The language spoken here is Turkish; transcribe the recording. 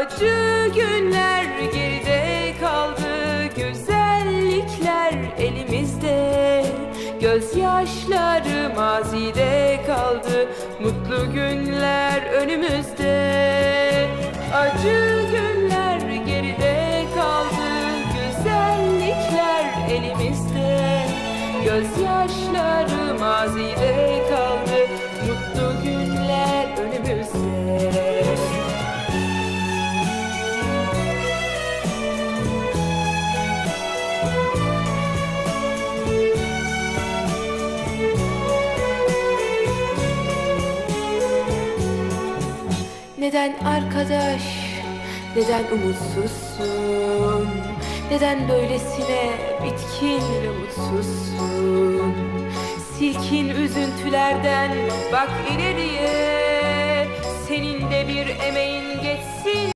Acı günler geride kaldı Güzellikler elimizde. Gözyaşları mazide kaldı Mutlu günler önümüzde. Acı günler geride kaldı Güzellikler elimizde. Gözyaşları mazide kaldı Neden arkadaş, neden umutsuzsun? Neden böylesine bitkin ve mutsuzsun? Silkin üzüntülerden bak ileriye Senin de bir emeğin geçsin